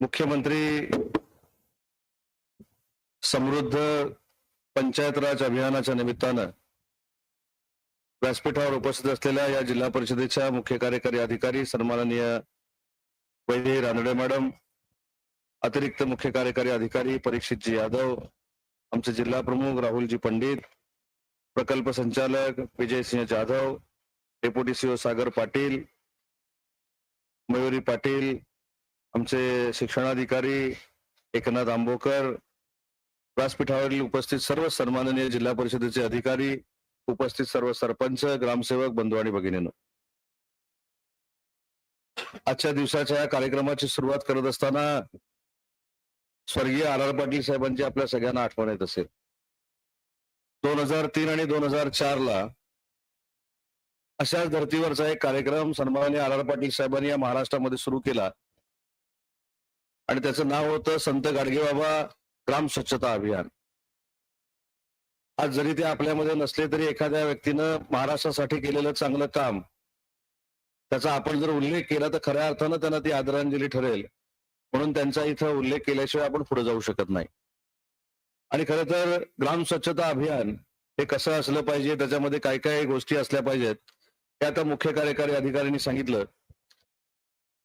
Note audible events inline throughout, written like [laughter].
मुख्यमंत्री समृद्ध पंचायत राज अभियानाच्या निमित्तानं व्यासपीठावर उपस्थित असलेल्या या जिल्हा परिषदेच्या मुख्य कार्यकारी अधिकारी सन्माननीय वैदे रानडे मॅडम अतिरिक्त मुख्य कार्यकारी अधिकारी परीक्षितजी यादव आमचे जिल्हा प्रमुख राहुलजी पंडित प्रकल्प संचालक विजयसिंह जाधव डेप्युटी सीओ सागर पाटील मयुरी पाटील आमचे शिक्षणाधिकारी एकनाथ आंबोकर व्यासपीठावरील उपस्थित सर्व सन्माननीय जिल्हा परिषदेचे अधिकारी उपस्थित सर्व सरपंच ग्रामसेवक बंधू आणि भगिनीनं. आजच्या दिवसाच्या या कार्यक्रमाची सुरुवात करत असताना स्वर्गीय आर आर पाटील साहेबांची आपल्या सगळ्यांना आठवण येत असेल. दोन हजार तीन आणि दोन हजार चार ला अशाच धर्तीवरचा एक कार्यक्रम सन्माननीय आर आर पाटील साहेबांनी या महाराष्ट्रामध्ये सुरू केला. आणि त्याचं नाव होतं संत गाडगेबाबा ग्राम स्वच्छता अभियान. आज जरी ते आपल्यामध्ये नसले तरी एखाद्या व्यक्तीनं महाराष्ट्रासाठी केलेलं चांगलं काम त्याचा आपण जर उल्लेख केला तर खऱ्या अर्थानं त्यांना ती आदरांजली ठरेल. म्हणून त्यांचा इथं उल्लेख केल्याशिवाय आपण पुढे जाऊ शकत नाही. आणि खरं तर ग्राम स्वच्छता अभियान हे कसं असलं पाहिजे त्याच्यामध्ये काय काय गोष्टी असल्या पाहिजेत हे आता मुख्य कार्यकारी अधिकाऱ्यांनी सांगितलं.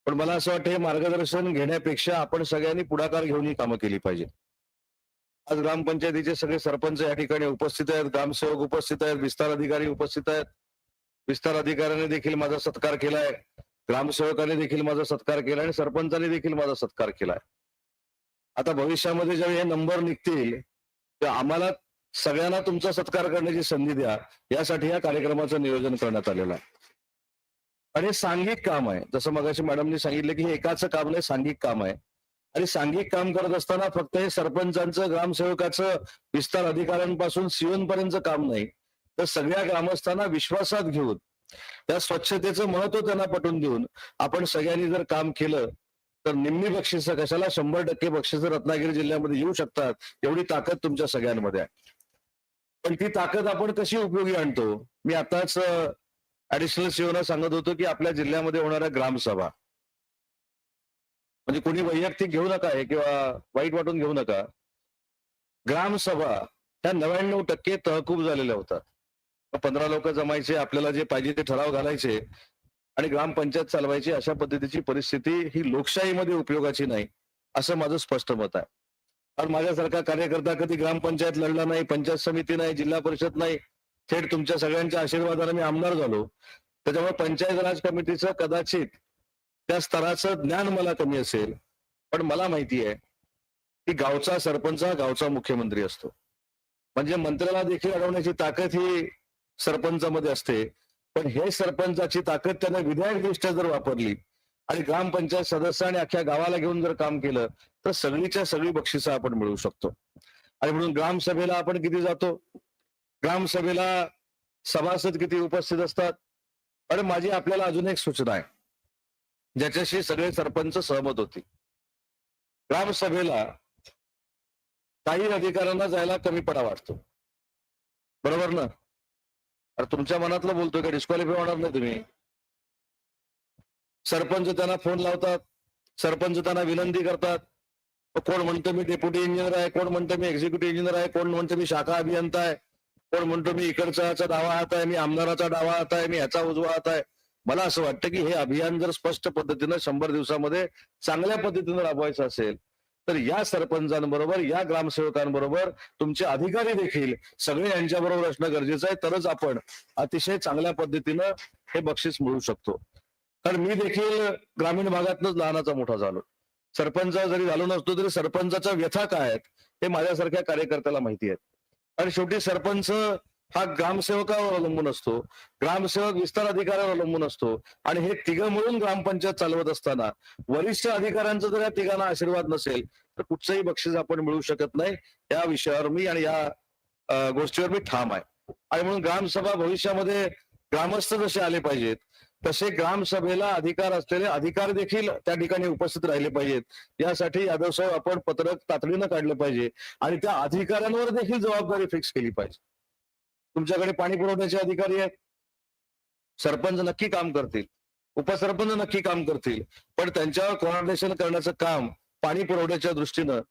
पण मला असं वाटतं हे मार्गदर्शन घेण्यापेक्षा आपण सगळ्यांनी पुढाकार घेऊन ही कामं केली पाहिजे. आज ग्रामपंचायतीचे सगळे सरपंच या ठिकाणी उपस्थित आहेत ग्रामसेवक उपस्थित आहेत विस्तार अधिकारी उपस्थित आहेत. विस्तार अधिकाऱ्याने देखील माझा सत्कार केलाय ग्रामसेवकाने देखील माझा सत्कार केला आणि सरपंचाने देखील माझा सत्कार केलाय. आता भविष्यामध्ये ज्यावेळी हे नंबर निघतील तर आम्हाला सगळ्यांना तुमचा सत्कार करण्याची संधी द्या यासाठी या कार्यक्रमाचं नियोजन करण्यात आलेलं आहे. आणि सांघिक काम आहे. जसं मगाशी मॅडमनी सांगितलं की हे एकाचं काम नाही सांघिक काम आहे. आणि सांघिक काम करत असताना फक्त हे सरपंचांचं ग्रामसेवकाचं विस्तार अधिकाऱ्यांपासून सीओन पर्यंतचं काम नाही. तर सगळ्या ग्रामस्थांना विश्वासात घेऊन त्या स्वच्छतेचं महत्त्व त्यांना पटवून देऊन आपण सगळ्यांनी जर काम केलं तर निम्मी बक्षिस कशाला शंभर टक्के बक्षिस रत्नागिरी जिल्ह्यामध्ये येऊ शकतात एवढी ताकद तुमच्या सगळ्यांमध्ये आहे. पण ती ताकद आपण कशी उपयोगी आणतो? मी आताच ऍडिशनल सीओना सांगत होतो की आपल्या जिल्ह्यामध्ये होणाऱ्या ग्रामसभा. म्हणजे कोणी वैयक्तिक घेऊ नका हे किंवा वाईट वाटून घेऊ नका. ग्रामसभा ह्या नव्याण्णव टक्के तहकूब झालेल्या होतात पंधरा लोक जमायचे आपल्याला जे पाहिजे ते ठराव घालायचे आणि ग्रामपंचायत चालवायची अशा पद्धतीची परिस्थिती ही लोकशाहीमध्ये उपयोगाची नाही असं माझं स्पष्ट मत आहे. कारण माझ्यासारखा कार्यकर्ता कधी ग्रामपंचायत लढला नाही पंचायत समिती नाही जिल्हा परिषद नाही थेट तुमच्या सगळ्यांच्या आशीर्वादाने मी आमदार झालो. त्याच्यामुळे पंचायत राज कमिटीचं कदाचित त्या स्तराचं ज्ञान मला कमी असेल. पण मला माहिती आहे की गावचा सरपंच हा गावचा मुख्यमंत्री असतो. म्हणजे मंत्र्याला देखील अडवण्याची ताकद ही सरपंचामध्ये असते. पण हे सरपंचाची ताकद त्याने विधायक दृष्ट्या जर वापरली आणि ग्रामपंचायत सदस्य आणि अख्ख्या गावाला घेऊन जर काम केलं तर सगळीच्या सगळी बक्षिसं आपण मिळवू शकतो. आणि म्हणून ग्रामसभेला आपण किती जातो? ग्रामसभेला सभासद किती उपस्थित असतात? अरे माझी आपल्याला अजून एक सूचना आहे. ज्याच्याशी सगळे सरपंच सहमत होती ग्रामसभेला काही अधिकाऱ्यांना जायला कमी पडा वाटतो. बरोबर ना? अरे तुमच्या मनातलं बोलतोय का? डिस्क्वालिफाय होणार नाही तुम्ही. सरपंच त्यांना फोन लावतात. सरपंच त्यांना विनंती करतात. कोण म्हणतो मी डेप्युटी इंजिनियर आहे कोण म्हणतो मी एक्झिक्युटिव्ह इंजिनियर आहे कोण म्हणतो मी शाखा अभियंता आहे. कोण म्हणतो मी इकडचा डावा हात आहे मी आमदाराचा डावा हात आहे मी ह्याचा उजवा हात आहे. मला असं वाटतं की हे अभियान जर स्पष्ट पद्धतीनं शंभर दिवसामध्ये चांगल्या पद्धतीनं राबवायचं असेल तर या सरपंचांबरोबर या ग्रामसेवकांबरोबर तुमचे अधिकारी देखील सगळे यांच्याबरोबर असणं गरजेचं आहे. तरच आपण अतिशय चांगल्या पद्धतीनं हे बक्षीस मिळू शकतो. कारण मी देखील ग्रामीण भागातनच लहानाचा मोठा झालो. सरपंच जरी झालो नसतो तरी सरपंचाच्या व्यथा काय आहेत हे माझ्यासारख्या कार्यकर्त्याला माहिती आहेत. आणि शेवटी सरपंच हा ग्रामसेवकावर अवलंबून असतो. ग्रामसेवक विस्तार अधिकाऱ्यावर अवलंबून असतो. आणि हे तिघं मिळून ग्रामपंचायत चालवत असताना वरिष्ठ अधिकाऱ्यांचा जर या तिघांना आशीर्वाद नसेल तर कुठचंही बक्षीस आपण मिळू शकत नाही. या विषयावर मी आणि या गोष्टीवर मी ठाम आहे. आणि म्हणून ग्रामसभा भविष्यामध्ये ग्रामस्थ जसे आले पाहिजेत तसे ग्रामसभेला अधिकार असलेले अधिकार देखील त्या ठिकाणी उपस्थित राहिले पाहिजेत. यासाठी यादव साहेब आपण पत्रक तातडीनं काढलं पाहिजे आणि त्या अधिकाऱ्यांवर देखील जबाबदारी फिक्स केली पाहिजे. तुमच्याकडे पाणी पुरवठ्याचे अधिकारी आहेत. सरपंच नक्की काम करतील. उपसरपंच नक्की काम करतील. पण त्यांच्यावर कोऑर्डिनेशन करण्याचं काम पाणी पुरवठ्याच्या दृष्टीनं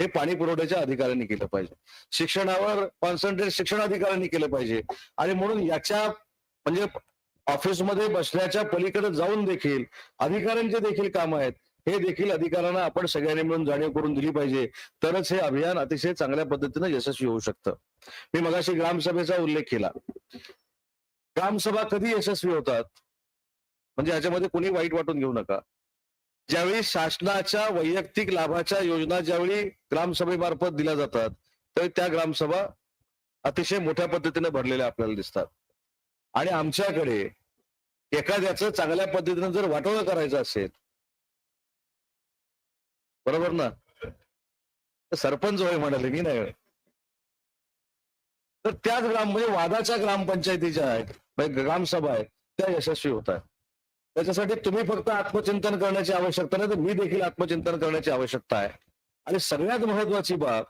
हे पाणी पुरवठ्याच्या अधिकाऱ्यांनी केलं पाहिजे. शिक्षणावर कॉन्सन्ट्रेट शिक्षण अधिकाऱ्यांनी केलं पाहिजे. आणि म्हणून याच्या म्हणजे ऑफिसमध्ये बसण्याच्या पलीकडे जाऊन देखील अधिकाऱ्यांचे देखील काम आहेत. हे देखील अधिकाऱ्यांना आपण सगळ्यांनी मिळून जाणीव करून दिली पाहिजे. तरच हे अभियान अतिशय चांगल्या पद्धतीनं यशस्वी होऊ शकतं. मी मगाशी ग्रामसभेचा उल्लेख केला. ग्रामसभा कधी यशस्वी होतात? म्हणजे ह्याच्यामध्ये कोणी वाईट वाटून घेऊ नका. ज्यावेळी शासनाच्या वैयक्तिक लाभाच्या योजना ज्यावेळी ग्रामसभेमार्फत दिल्या जातात तर त्या ग्रामसभा अतिशय मोठ्या पद्धतीने भरलेल्या आपल्याला दिसतात. आणि आमच्याकडे एखाद्याचं चांगल्या पद्धतीने जर वाटोळं करायचं असेल बरोबर ना? तर सरपंच होय म्हणाले मी नाही तर त्याच ग्राम म्हणजे वादाच्या ग्रामपंचायतीच्या आहेत म्हणजे ग्रामसभा आहेत त्या यशस्वी होत आहेत त्याच्यासाठी तुम्ही फक्त आत्मचिंतन करण्याची आवश्यकता नाही तर मी देखील आत्मचिंतन करण्याची आवश्यकता आहे. आणि सगळ्यात महत्वाची बाब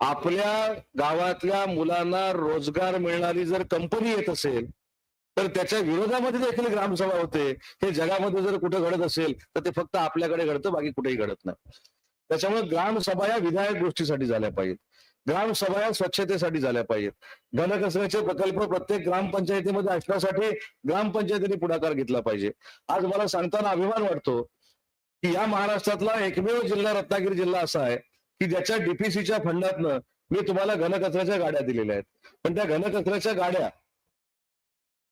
आपल्या गावातल्या मुलांना रोजगार मिळणारी जर कंपनी येत असेल तर त्याच्या विरोधामध्ये देखील ग्रामसभा होते. हे जगामध्ये जर कुठे घडत असेल तर ते फक्त आपल्याकडे घडतं बाकी कुठेही घडत नाही. त्याच्यामुळे ग्रामसभा या विधायक गोष्टीसाठी झाल्या पाहिजेत. ग्रामसभा या स्वच्छतेसाठी झाल्या पाहिजेत. घनकचऱ्याचे प्रकल्प प्रत्येक ग्रामपंचायतीमध्ये असण्यासाठी ग्रामपंचायतीने पुढाकार घेतला पाहिजे. आज मला सांगताना अभिमान वाटतो की या महाराष्ट्रातला एकमेव जिल्हा रत्नागिरी जिल्हा असा आहे की ज्याच्या डीपीसीच्या फंडातनं मी तुम्हाला घनकचऱ्याच्या गाड्या दिलेल्या आहेत. पण त्या घनकचऱ्याच्या गाड्या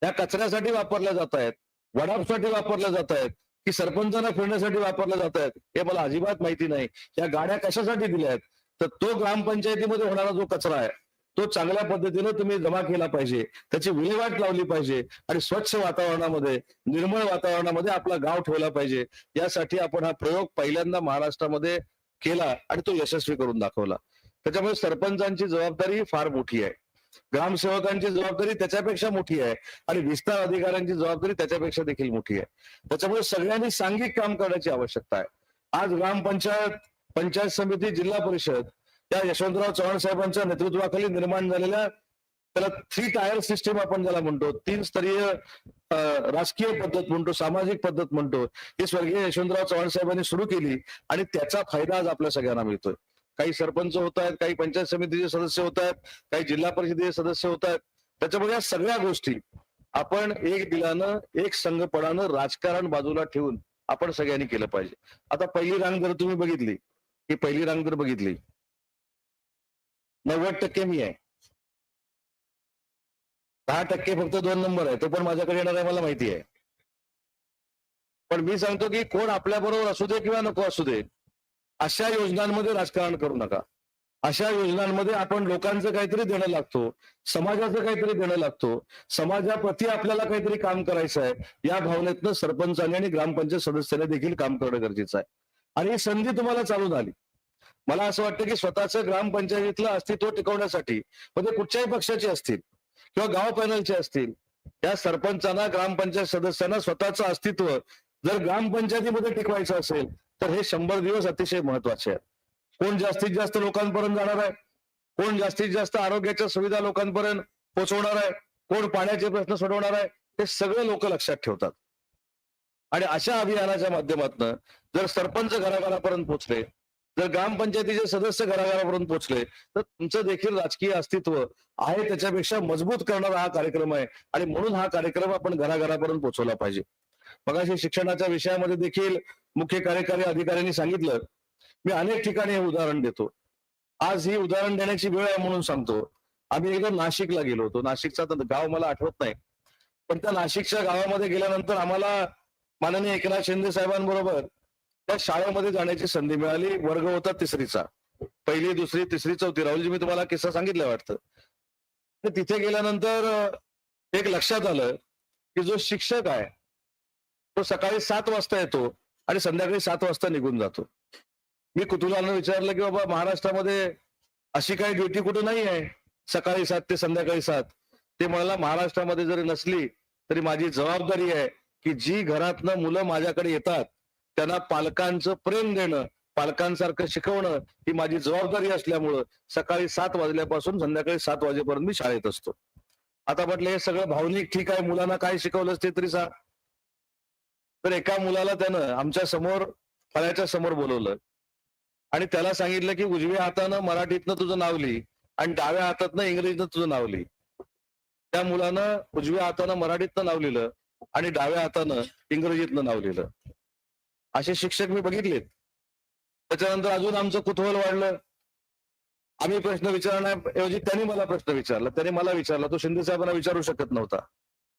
त्या कचऱ्यासाठी वापरल्या जात आहेत. वडापसाठी वापरल्या जात आहेत. की सरपंचांना फिरण्यासाठी वापरल्या जात आहेत. हे मला अजिबात माहिती नाही. या गाड्या कशासाठी दिल्या आहेत? तर तो ग्रामपंचायतीमध्ये होणारा जो कचरा आहे तो चांगल्या पद्धतीनं तुम्ही जमा केला पाहिजे. त्याची विल्हेवाट लावली पाहिजे. आणि स्वच्छ वातावरणामध्ये निर्मळ वातावरणामध्ये आपला गाव ठेवला पाहिजे. यासाठी आपण हा प्रयोग पहिल्यांदा महाराष्ट्रामध्ये केला आणि तो यशस्वी करून दाखवला. त्याच्यामुळे सरपंचांची जबाबदारी फार मोठी आहे. ग्रामसेवकांची जबाबदारी त्याच्यापेक्षा मोठी आहे आणि विस्तार अधिकाऱ्यांची जबाबदारी त्याच्यापेक्षा देखील मोठी आहे. त्याच्यामुळे सगळ्यांनी सांघिक काम करण्याची आवश्यकता आहे. आज ग्रामपंचायत पंचायत समिती जिल्हा परिषद या यशवंतराव चव्हाण साहेबांच्या नेतृत्वाखाली निर्माण झालेल्या त्याला थ्री टायर सिस्टीम आपण ज्याला म्हणतो तीन स्तरीय राजकीय पद्धत म्हणतो सामाजिक पद्धत म्हणतो ही स्वर्गीय यशवंतराव चव्हाण साहेबांनी सुरू केली आणि त्याचा फायदा आज आपल्या सगळ्यांना मिळतोय. काही सरपंच होत आहेत काही पंचायत समितीचे सदस्य होत आहेत काही जिल्हा परिषदेचे सदस्य होत आहेत. त्याच्यामुळे या सगळ्या गोष्टी आपण एक दिलानं एक संघपणानं राजकारण बाजूला ठेवून आपण सगळ्यांनी केलं पाहिजे. आता पहिली रांग जर तुम्ही बघितली ही पहिली रांग जर बघितली नव्वद टक्के मी आहे. दहा टक्के फक्त दोन नंबर आहे तो पण माझ्याकडे येणार आहे मला माहिती आहे. पण मी सांगतो की कोण आपल्या बरोबर असू दे किंवा नको असू दे अशा योजनांमध्ये राजकारण करू नका. अशा योजनांमध्ये आपण लोकांचं काहीतरी देणं लागतो समाजाचं काहीतरी देणं लागतो समाजाप्रती आपल्याला काहीतरी काम करायचं आहे या भावनेतनं सरपंचाने आणि ग्रामपंचायत सदस्याने देखील काम करणं गरजेचं आहे. आणि ही संधी तुम्हाला चालू झाली मला असं वाटतं की स्वतःचं ग्रामपंचायतीतलं अस्तित्व टिकवण्यासाठी म्हणजे कुठच्याही पक्षाचे असतील किंवा गाव पॅनलचे असतील या सरपंचांना ग्रामपंचायत सदस्यांना स्वतःचं अस्तित्व जर ग्रामपंचायतीमध्ये टिकवायचं असेल तर हे शंभर दिवस अतिशय महत्त्वाचे आहेत. कोण जास्तीत जास्त लोकांपर्यंत जाणार आहे? कोण जास्तीत जास्त आरोग्याच्या सुविधा लोकांपर्यंत पोहोचवणार आहे? कोण पाण्याचे प्रश्न सोडवणार आहे? हे सगळे लोक लक्षात ठेवतात. आणि अशा अभियानाच्या माध्यमातून जर सरपंच घराघरापर्यंत पोहोचले जर ग्रामपंचायतीचे सदस्य घराघरापर्यंत पोहोचले तर तुमचं देखील राजकीय अस्तित्व आहे त्याच्यापेक्षा मजबूत करणारा हा कार्यक्रम आहे. आणि म्हणून हा कार्यक्रम आपण घराघरापर्यंत पोहोचवला पाहिजे. मगाशी शिक्षणाच्या विषयामध्ये देखील मुख्य कार्यकारी अधिकाऱ्यांनी सांगितलं. मी अनेक ठिकाणी हे उदाहरण देतो. आज ही उदाहरण देण्याची वेळ आहे म्हणून सांगतो. आम्ही एकदा नाशिकला गेलो होतो. नाशिकचा तर गाव मला आठवत नाही. पण त्या नाशिकच्या गावामध्ये गेल्यानंतर आम्हाला माननीय एकनाथ शिंदे साहेबांबरोबर त्या शाळेमध्ये जाण्याची संधी मिळाली. वर्ग होता तिसरीचा. पहिली दुसरी तिसरी चौथी. राहुलजी मी तुम्हाला किस्सा सांगितलं वाटतं. तर तिथे गेल्यानंतर एक लक्षात आलं की जो शिक्षक आहे तो सकाळी सात वाजता येतो. आणि संध्याकाळी सात वाजता निघून जातो. मी कुतुहलानं विचारलं की बाबा महाराष्ट्रामध्ये अशी काही ड्युटी कुठं नाही आहे? सकाळी सात ते संध्याकाळी सात. ते म्हणाला महाराष्ट्रामध्ये जरी नसली तरी माझी जबाबदारी आहे की जी घरातनं मुलं माझ्याकडे येतात त्यांना पालकांचं प्रेम देणं पालकांसारखं शिकवणं ही माझी जबाबदारी असल्यामुळं सकाळी सात वाजल्यापासून संध्याकाळी सात वाजेपर्यंत मी शाळेत असतो. आता म्हटलं हे सगळं भावनिक ठीक आहे? मुलांना काय शिकवलंच ते तरी सांग. तर एका मुलाला त्यानं आमच्यासमोर फळ्याच्या समोर बोलवलं. आणि त्याला सांगितलं की उजव्या हातानं मराठीतनं तुझं नाव लिही आणि डाव्या हातातनं इंग्रजीतनं तुझं नाव लिही. त्या मुलानं उजव्या हातानं मराठीतनं नाव लिहिलं आणि डाव्या हातानं इंग्रजीतनं नाव लिहिलं. असे शिक्षक मी बघितलेत. त्याच्यानंतर अजून आमचं कुतूहल वाढलं. आम्ही प्रश्न विचारण्याऐवजी त्यांनी मला प्रश्न विचारला. त्याने मला विचारला. तो शिंदे साहेबांना विचारू शकत नव्हता.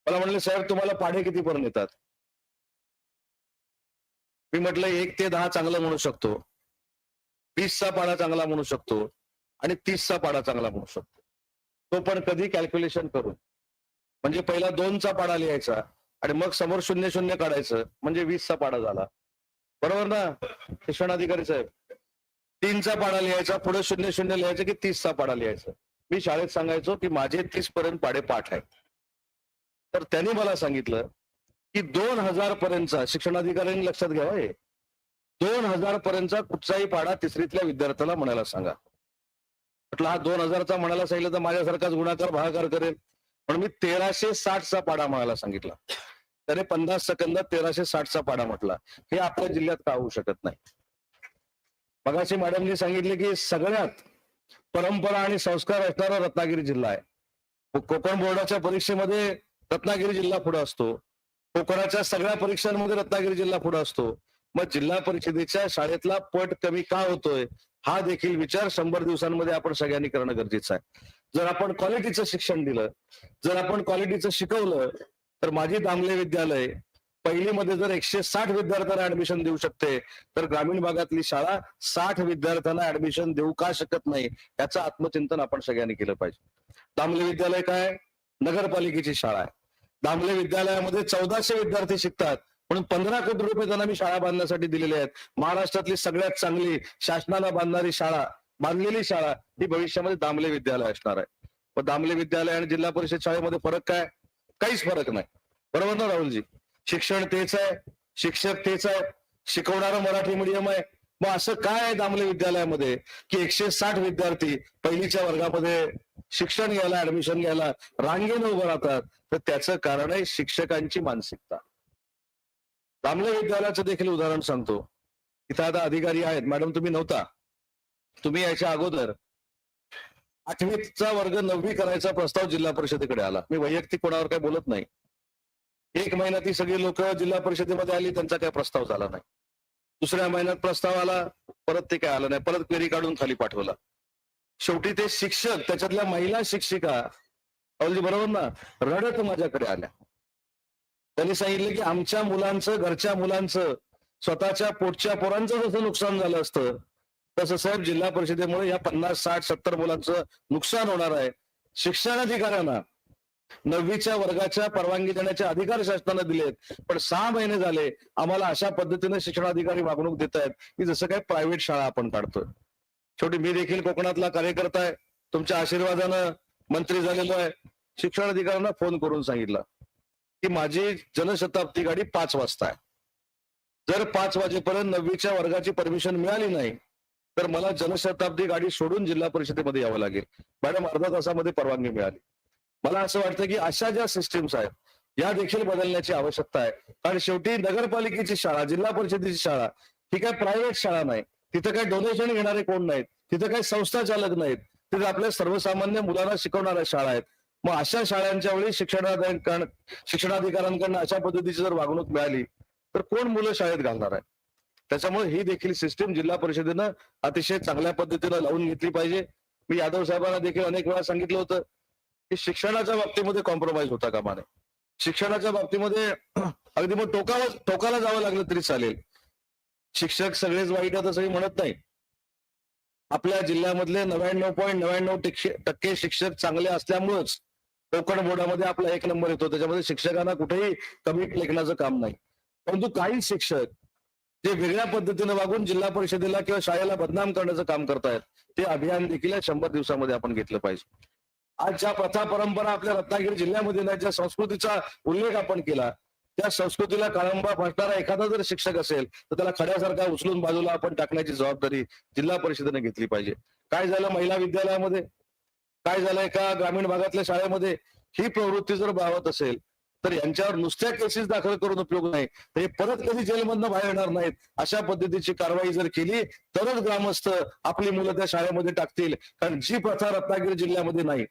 मला म्हणले साहेब तुम्हाला पाढे किती पर्यंत येतात? मी म्हटलं एक ते दहा चांगलं म्हणू शकतो. वीसचा पाडा चांगला म्हणू शकतो आणि तीसचा पाडा चांगला म्हणू शकतो. तो पण कधी कॅल्क्युलेशन करून म्हणजे पहिला दोनचा पाडा लिहायचा आणि मग समोर शून्य शून्य काढायचं म्हणजे वीसचा पाडा झाला. बरोबर ना? शिक्षणाधिकारी साहेब तीनचा पाडा लिहायचा पुढे शून्य शून्य लिहायचं की तीसचा पाडा लिहायचा? मी शाळेत सांगायचो की माझे तीस पर्यंत पाडे पाठ आहेत. तर त्यांनी मला सांगितलं की दोन हजार पर्यंतचा शिक्षणाधिकाऱ्यांनी लक्षात घ्यावा हे. दोन हजार पर्यंतचा कुठचाही पाडा तिसरीतल्या विद्यार्थ्याला म्हणायला सांगा. म्हटलं हा दोन हजारचा म्हणायला सांगितलं तर माझ्यासारखाच गुणाकार भागाकार करेल. पण मी तेराशे साठचा पाडा म्हणायला सांगितला. त्याने पन्नास सेकंदात तेराशे साठचा पाडा म्हटला. हे आपल्या जिल्ह्यात का होऊ शकत नाही? मगाशी मॅडमनी सांगितले की सगळ्यात परंपरा आणि संस्कार असणारा रत्नागिरी जिल्हा आहे. कोकण बोर्डाच्या परीक्षेमध्ये रत्नागिरी जिल्हा पुढे असतो. कोकणाच्या सगळ्या परीक्षांमध्ये रत्नागिरी जिल्हा पुढे असतो. मग जिल्हा परिषदेच्या शाळेतला पट कमी का होतोय हा देखील विचार शंभर दिवसांमध्ये आपण सगळ्यांनी करणं गरजेचं आहे. जर आपण क्वालिटीचं शिक्षण दिलं जर आपण क्वालिटीचं शिकवलं तर माझी दामले विद्यालय पहिलीमध्ये जर एकशे साठ विद्यार्थ्यांना ऍडमिशन देऊ शकते तर ग्रामीण भागातली शाळा साठ विद्यार्थ्यांना ऍडमिशन देऊ का शकत नाही याचं आत्मचिंतन आपण सगळ्यांनी केलं पाहिजे. दामले विद्यालय काय? नगरपालिकेची शाळा आहे. दामले विद्यालयामध्ये चौदाशे विद्यार्थी शिकतात. म्हणून पंधरा कोटी रुपये त्यांना मी शाळा बांधण्यासाठी दिलेले आहेत. महाराष्ट्रातली सगळ्यात चांगली शासनाला बांधणारी शाळा बांधलेली शाळा ही भविष्यामध्ये दामले विद्यालय असणार आहे. पण दामले विद्यालय आणि जिल्हा परिषद शाळेमध्ये फरक काय? काहीच फरक नाही. बरोबर ना राहुलजी? शिक्षण तेच आहे शिक्षक तेच आहे शिकवणारं मराठी मीडियम आहे. मग असं काय आहे दामले विद्यालयामध्ये? की एकशे साठ विद्यार्थी पहिलीच्या वर्गामध्ये शिक्षण घ्यायला ऍडमिशन घ्यायला रांगेनं उभं राहतात. तर त्याचं कारण आहे शिक्षकांची मानसिकता. दामले विद्यालयाचं देखील उदाहरण सांगतो. इथं आता अधिकारी आहेत. मॅडम तुम्ही नव्हता. तुम्ही याच्या अगोदर आठवीचा वर्ग नववी करायचा प्रस्ताव जिल्हा परिषदेकडे आला. मी वैयक्तिक कोणावर काही बोलत नाही. एक महिना ती सगळी लोक जिल्हा परिषदेमध्ये आली त्यांचा काही प्रस्ताव झाला नाही. दुसऱ्या महिन्यात प्रस्ताव आला परत ते काय आलं नाही. परत क्वेरी काढून खाली पाठवला. शेवटी ते शिक्षक त्याच्यातल्या महिला शिक्षिका अवलजी बरोबर ना रडत माझ्याकडे आल्या. त्यांनी सांगितलं की आमच्या मुलांचं घरच्या मुलांचं स्वतःच्या पोटच्या पोरांचं जसं नुकसान झालं असतं तसं साहेब जिल्हा परिषदेमुळे या पन्नास साठ सत्तर मुलांचं नुकसान होणार आहे. शिक्षणाधिकाऱ्यांना नववीच्या वर्गाच्या परवानगी देण्याचे अधिकार शासनानं दिलेत. पण सहा महिने झाले आम्हाला अशा पद्धतीने शिक्षणाधिकारी वागणूक देत आहेत की जसं काय प्रायव्हेट शाळा आपण काढतोय. शेवटी मी देखील कोकणातला कार्यकर्ता आहे. तुमच्या आशीर्वादानं मंत्री झालेलो आहे. शिक्षणाधिकाऱ्यांना फोन करून सांगितलं की माझी जनशताब्दी गाडी पाच वाजता आहे. जर पाच वाजेपर्यंत नववीच्या वर्गाची परमिशन मिळाली नाही तर मला जनशताब्दी गाडी सोडून जिल्हा परिषदेमध्ये यावं लागेल. मॅडम अर्धा तासामध्ये परवानगी मिळाली. मला असं वाटतं की अशा ज्या सिस्टीम्स आहेत या देखील बदलण्याची आवश्यकता आहे. कारण शेवटी नगरपालिकेची शाळा जिल्हा परिषदेची शाळा ही काय प्रायव्हेट शाळा नाही. तिथं काही डोनेशन घेणारे कोण नाहीत? तिथं काही संस्था चालक नाहीत? तिथे आपल्या सर्वसामान्य मुलांना शिकवणाऱ्या शाळा आहेत. मग अशा शाळांच्या वेळी शिक्षणाधिकार शिक्षणाधिकाऱ्यांकडनं अशा पद्धतीची जर वागणूक मिळाली तर कोण मुलं शाळेत घालणार आहे त्याच्यामुळे ही देखील सिस्टीम जिल्हा परिषदेनं अतिशय चांगल्या पद्धतीनं लावून घेतली पाहिजे. मी यादव साहेबांना देखील अनेक वेळा सांगितलं होतं शिक्षणाच्या बाबतीमध्ये कॉम्प्रोमाइज होता कामा नये शिक्षणाच्या बाबतीमध्ये [clears throat] अगदी मग टोकाला टोकाला जावं लागलं तरी चालेल. शिक्षक सगळेच वाईट आहेत असंही म्हणत नाही. आपल्या जिल्ह्यामधले नव्याण्णव पॉईंट नव्याण्णव टक्के शिक्षक चांगले असल्यामुळेच कोकण बोर्डामध्ये आपला एक नंबर येतो. त्याच्यामध्ये शिक्षकांना कुठेही कमी लेखनाचं काम नाही. परंतु काही शिक्षक जे वेगळ्या पद्धतीने वागून जिल्हा परिषदेला किंवा शाळेला बदनाम करण्याचं काम करतायत ते अभियान देखील या शंभर दिवसामध्ये आपण घेतलं पाहिजे. आज ज्या प्रथा परंपरा आपल्या रत्नागिरी जिल्ह्यामध्ये नाही ज्या संस्कृतीचा उल्लेख आपण केला त्या संस्कृतीला काळंबा फासणारा एखादा जर शिक्षक असेल तर त्याला खड्यासारखा उचलून बाजूला आपण टाकण्याची जबाबदारी जिल्हा परिषदेने घेतली पाहिजे. काय झालं महिला विद्यालयामध्ये? काय झालं एका ग्रामीण भागातल्या शाळेमध्ये? ही प्रवृत्ती जर बाळवत असेल तर यांच्यावर नुसत्या केसेस दाखल करून उपयोग नाही. तर हे परत कधी जेलमधनं बाहेर येणार नाहीत अशा पद्धतीची कारवाई जर केली तरच ग्रामस्थ आपली मुलं त्या शाळेमध्ये टाकतील. कारण जी प्रथा रत्नागिरी जिल्ह्यामध्ये नाही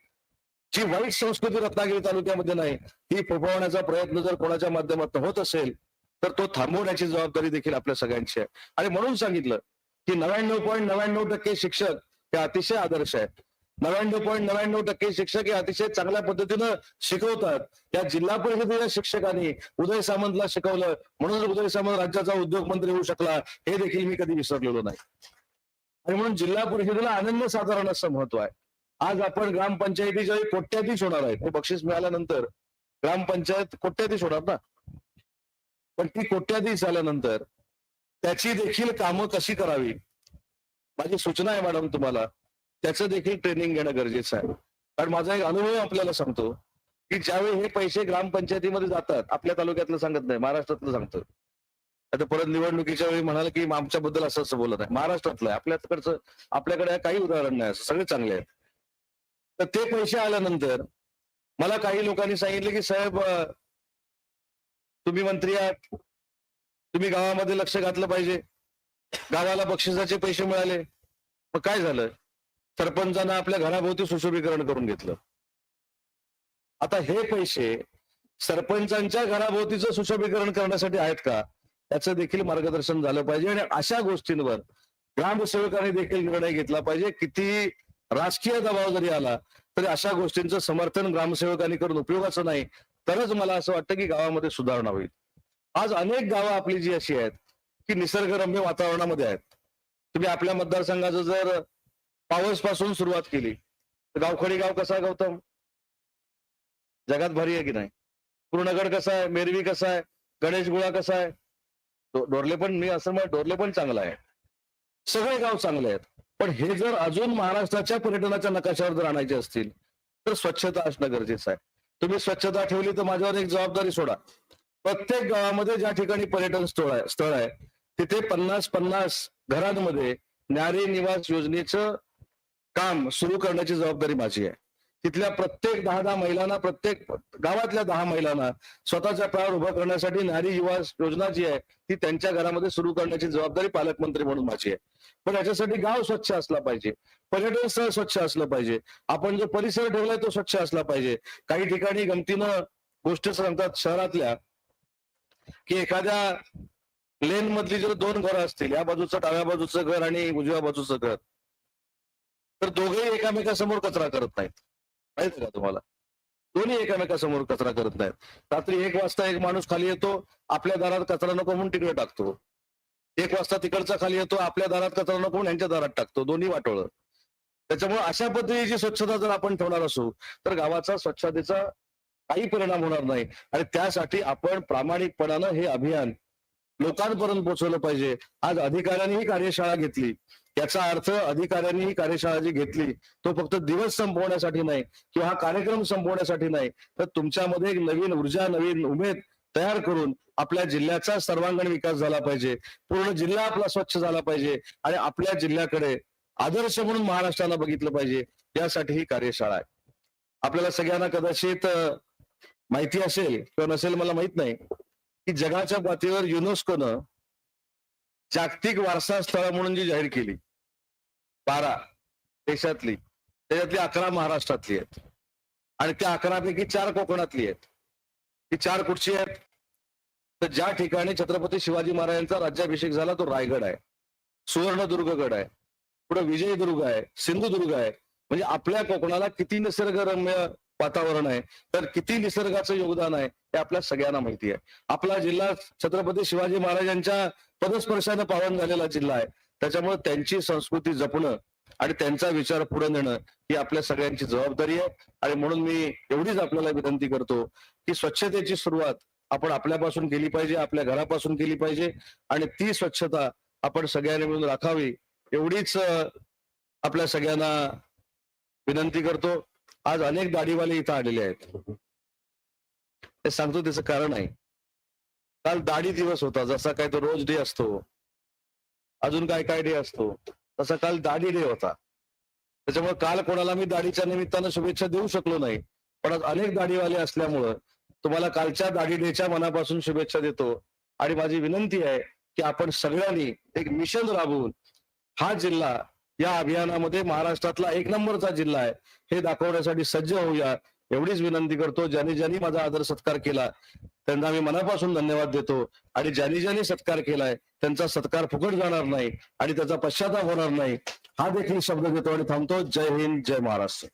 जी वाईट संस्कृती रत्नागिरी तालुक्यामध्ये नाही ती फोफावण्याचा प्रयत्न जर कोणाच्या माध्यमातून होत असेल तर तो थांबवण्याची जबाबदारी देखील आपल्या सगळ्यांची आहे. आणि म्हणून सांगितलं की नव्याण्णव पॉईंट नव्याण्णव टक्के शिक्षक हे अतिशय आदर्श आहेत नव्याण्णव पॉईंट नव्याण्णव टक्के शिक्षक हे अतिशय चांगल्या पद्धतीनं शिकवतात. या जिल्हा परिषदेच्या शिक्षकांनी उदय सामंतला शिकवलं म्हणून उदय सामंत राज्याचा उद्योग मंत्री होऊ शकला हे देखील मी कधी विसरलेलो नाही. आणि म्हणून जिल्हा परिषदेला अनन्यसाधारण असं महत्त्व आहे. आज आपण ग्रामपंचायतीच्या वेळी कोट्याधीश होणार आहे. हे बक्षीस मिळाल्यानंतर ग्रामपंचायत कोट्याधीश होणार ना? पण ती कोट्याधीश झाल्यानंतर त्याची देखील कामं कशी करावी? माझी सूचना आहे मॅडम तुम्हाला. त्याचं देखील ट्रेनिंग घेणं गरजेचं आहे. कारण माझा एक अनुभव आपल्याला सांगतो की ज्यावेळी हे पैसे ग्रामपंचायतीमध्ये जातात आपल्या तालुक्यातलं सांगत नाही महाराष्ट्रातलं सांगतो. आता परत निवडणुकीच्या वेळी म्हणाल की आमच्याबद्दल असं असं बोलत आहे. महाराष्ट्रातलं आहे. आपल्याकडचं आपल्याकडे काही उदाहरण नाही असं. सगळे चांगले आहेत. तर ते पैसे आल्यानंतर मला काही लोकांनी सांगितले की साहेब तुम्ही मंत्री आहात. तुम्ही गावामध्ये लक्ष घातलं पाहिजे. गावाला बक्षिसाचे पैसे मिळाले. मग काय झालं? सरपंचानं आपल्या घराभोवती सुशोभीकरण करून घेतलं. आता हे पैसे सरपंचांच्या घराभोवतीचं सुशोभीकरण करण्यासाठी आहेत का? त्याचं देखील मार्गदर्शन झालं पाहिजे आणि अशा गोष्टींवर ग्रामसेवकांनी देखील निर्णय घेतला पाहिजे. किती राजकीय दबाव जरी आला तरी अशा गोष्टींचं समर्थन ग्रामसेवकांनी करून उपयोगाचं नाही. तरच मला असं वाटतं की गावामध्ये सुधारणा होईल. आज अनेक गावं आपली जी अशी आहेत की निसर्गरम्य वातावरणामध्ये आहेत. तुम्ही आपल्या मतदारसंघाचं जर पावसपासून सुरुवात केली तर गावखडी गाव कसा आहे गौतम? जगात भारी आहे की नाही? पूर्णगड कसा आहे? मेरवी कसा आहे? गणेश गुळा कसा आहे? डोरले पण मी असं म्हणत डोरले पण चांगला आहे. सगळे गाव चांगले आहेत. पण हे जर अजून महाराष्ट्राच्या पर्यटनाच्या नकाशावर जर आणायचे असतील तर स्वच्छता असणं गरजेचं आहे. तुम्ही स्वच्छता ठेवली तर माझ्यावर एक जबाबदारी सोडा. प्रत्येक गावामध्ये ज्या ठिकाणी पर्यटन स्थळ आहे स्थळ आहे तिथे पन्नास पन्नास घरांमध्ये न्यारी निवास योजनेचं काम सुरू करण्याची जबाबदारी माझी आहे. तिथल्या प्रत्येक दहा दहा महिलांना प्रत्येक गावातल्या दहा महिलांना स्वतःच्या पायावर उभं करण्यासाठी नारी युवा योजना जी आहे ती त्यांच्या घरामध्ये सुरू करण्याची जबाबदारी पालकमंत्री म्हणून माझी आहे. पण याच्यासाठी गाव स्वच्छ असला पाहिजे. पर्यटन स्थळ स्वच्छ असलं पाहिजे. आपण जो परिसर ठेवलाय तो स्वच्छ असला पाहिजे. काही ठिकाणी गमतीनं गोष्ट सांगतात शहरातल्या की एखाद्या लेन मधली जर दोन घरं असतील या बाजूचं डाव्या बाजूचं घर आणि उजव्या बाजूचं घर तर दोघेही एकामेकासमोर कचरा करत नाहीत. माहिती का तुम्हाला? दोन्ही एकमेकासमोर कचरा करत नाहीत. रात्री एक वाजता एक माणूस खाली येतो आपल्या दारात कचरा नको म्हणून तिकडे टाकतो. एक वाजता तिकडचा खाली येतो आपल्या दारात कचरा नको म्हणून यांच्या दारात टाकतो. दोन्ही वाटोळ. त्याच्यामुळे अशा पद्धतीची स्वच्छता जर आपण ठेवणार असू तर गावाचा स्वच्छतेचा काही परिणाम होणार नाही. आणि त्यासाठी आपण प्रामाणिकपणानं हे अभियान लोकांपर्यंत पोहोचवलं पाहिजे. आज अधिकाऱ्यांनी ही कार्यशाळा घेतली. याचा अर्थ अधिकाऱ्यांनी ही कार्यशाळा जी घेतली तो फक्त दिवस संपवण्यासाठी नाही किंवा हा कार्यक्रम संपवण्यासाठी नाही तर तुमच्यामध्ये एक नवीन ऊर्जा नवीन उमेद तयार करून आपल्या जिल्ह्याचा सर्वांगीण विकास झाला पाहिजे. पूर्ण जिल्हा आपला स्वच्छ झाला पाहिजे आणि आपल्या जिल्ह्याकडे आदर्श म्हणून महाराष्ट्राला बघितलं पाहिजे. यासाठी ही कार्यशाळा आहे. आपल्याला सगळ्यांना कदाचित माहिती असेल किंवा नसेल मला माहीत नाही. की जगाच्या पातळीवर युनेस्कोनं जागतिक वारसा स्थळ म्हणून जी जाहीर केली बारा देशातली त्याच्यातली अकरा महाराष्ट्रातली आहेत. आणि त्या अकरापैकी चार कोकणातली आहेत. ती चार कुठची आहेत? तर ज्या ठिकाणी छत्रपती शिवाजी महाराजांचा राज्याभिषेक झाला तो रायगड आहे. सुवर्णदुर्गगड आहे. पुढे विजयदुर्ग आहे सिंधुदुर्ग आहे. म्हणजे आपल्या कोकणाला किती निसर्गरम्य वातावरण आहे. तर किती निसर्गाचं योगदान आहे हे आपल्या सगळ्यांना माहिती आहे. आपला जिल्हा छत्रपती शिवाजी महाराजांच्या पदस्पर्शाने पावन झालेला जिल्हा आहे. त्याच्यामुळे त्यांची संस्कृती जपणं आणि त्यांचा विचार पुढे नेणं ही आपल्या सगळ्यांची जबाबदारी आहे. आणि म्हणून मी एवढीच आपल्याला विनंती करतो की स्वच्छतेची सुरुवात आपण आपल्यापासून केली पाहिजे आपल्या घरापासून केली पाहिजे आणि ती स्वच्छता आपण सगळ्यांनी मिळून राखावी एवढीच आपल्या सगळ्यांना विनंती करतो. आज अनेक दाढीवाले इथं आलेले आहेत. ते सांगतो त्याचं कारण आहे. काल दाढी दिवस होता जसा काय तो रोज डे असतो अजून काय काय डे असतो तसा काल दाढी डे होता. त्याच्यामुळे काल कोणाला मी दाढीच्या निमित्तानं शुभेच्छा देऊ शकलो नाही पण आज अनेक दाढीवाले असल्यामुळं तुम्हाला कालच्या दाढी डेच्या मनापासून शुभेच्छा देतो. आणि माझी विनंती आहे की आपण सगळ्यांनी एक मिशन राबवून हा जिल्हा या अभियानामध्ये महाराष्ट्रातला एक नंबरचा जिल्हा आहे. हे दाखवण्यासाठी सज्ज होऊया. एवढीच विनंती करतो ज्यांनी ज्यांनी माझा आदर सत्कार केला त्यांना मी मनापासून धन्यवाद देतो. आणि ज्यांनी ज्यांनी सत्कार केलाय त्यांचा सत्कार फुकट जाणार नाही आणि त्याचा पश्चाताप होणार नाही. हा देखील शब्द देतो आणि थांबतो. जय हिंद जय महाराष्ट्र.